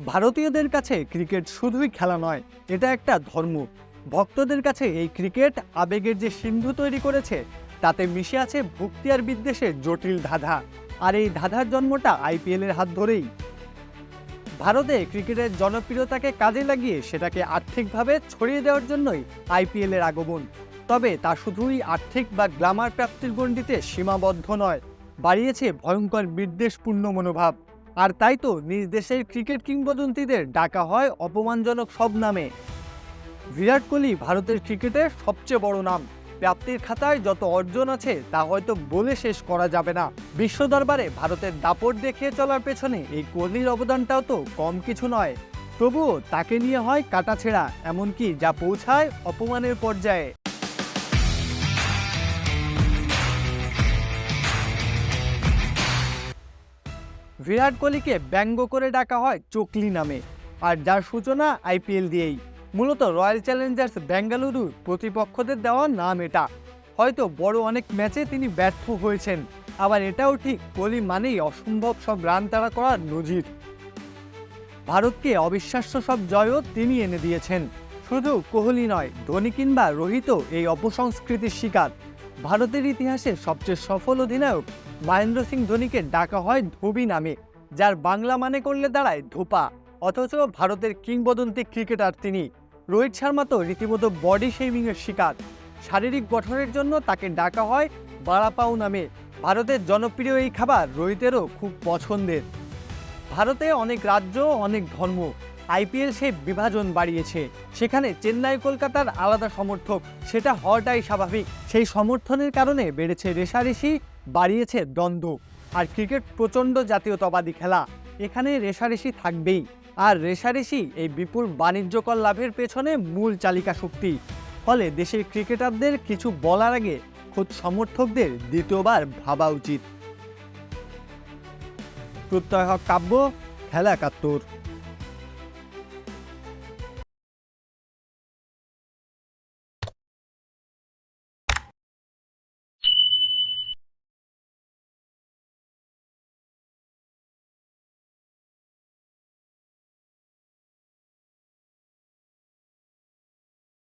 ভারতীয়দের কাছে ক্রিকেট শুধুই খেলা নয়, এটা একটা ধর্ম। ভক্তদের কাছে এই ক্রিকেট আবেগের যে সিন্ধু তৈরি করেছে, তাতে মিশে আছে ভক্তি আর বিদ্বেষের জটিল ধাঁধা। আর এই ধাঁধার জন্মটা আইপিএলের হাত ধরেই। ভারতে ক্রিকেটের জনপ্রিয়তাকে কাজে লাগিয়ে সেটাকে আর্থিকভাবে ছড়িয়ে দেওয়ার জন্যই আইপিএলের আগমন। তবে তা শুধুই আর্থিক বা গ্লামার প্রাপ্তির গণ্ডিতে সীমাবদ্ধ নয়, বাড়িয়েছে ভয়ঙ্কর বিদ্বেষপূর্ণ মনোভাব। আর তাই তো নিজ দেশের ক্রিকেট কিংবদন্তিদের ডাকা হয় অপমানজনক সব নামে। বিরাট কোহলি ভারতের ক্রিকেটের সবচেয়ে বড় নাম। প্রাপ্তির খাতায় যত অর্জন আছে তা হয়তো বলে শেষ করা যাবে না। বিশ্ব দরবারে ভারতের দাপট দেখিয়ে চলার পেছনে এই কোহলির অবদানটাও তো কম কিছু নয়। তবুও তাকে নিয়ে হয় কাটাছেড়া এমনকি যা পৌঁছায় অপমানের পর্যায়ে। বিরাট কোহলিকে ব্যঙ্গ করে ডাকা হয় চোকলি নামে। আর যার সূচনা আইপিএল দিয়েই। মূলত রয়্যাল চ্যালেঞ্জার্স বেঙ্গালুরুর প্রতিপক্ষদের দেওয়া নাম এটা। হয়তো বড় অনেক ম্যাচে তিনি ব্যর্থ হয়েছেন। আবার এটাও ঠিক কোহলি মানেই অসম্ভব সব রান তাড়া করার নজির। ভারতকে অবিশ্বাস্য সব জয়ও তিনি এনে দিয়েছেন। শুধু কোহলি নয়, ধোনি কিংবা রোহিত এই অপসংস্কৃতির শিকার। ভারতের ইতিহাসে সবচেয়ে সফল অধিনায়ক মহেন্দ্র সিং ধোনিকে ডাকা হয় ধোবি নামে, যার বাংলা মানে করলে দাঁড়ায় ধোপা। অথচ ভারতের কিংবদন্তি ক্রিকেটার তিনি। রোহিত শর্মা তো রীতিমতো বডি শেমিংয়ের শিকার। শারীরিক গঠনের জন্য তাকে ডাকা হয় বাড়াপাউ নামে। ভারতের জনপ্রিয় এই খাবার রোহিতেরও খুব পছন্দের। ভারতে অনেক রাজ্য, অনেক ধর্ম। আইপিএল সেই বিভাজন বাড়িয়েছে। সেখানে চেন্নাই, কলকাতার আলাদা সমর্থক। সেটা হওয়াটাই স্বাভাবিক। সেই সমর্থনের কারণে বেড়েছে রেশারেশি বাড়িয়েছে দ্বন্দ্ব। আর ক্রিকেট প্রচণ্ড জাতীয়তাবাদী খেলা। এখানে রেশারেশি থাকবেই। আর রেশারেশি এই বিপুল বাণিজ্যকর লাভের পেছনে মূল চালিকা শক্তি। ফলে দেশের ক্রিকেটারদের কিছু বলার আগে খোদ সমর্থকদের দ্বিতীয়বার ভাবা উচিত। প্রত্যয় হক কাব্য, খেলা একাত্তর।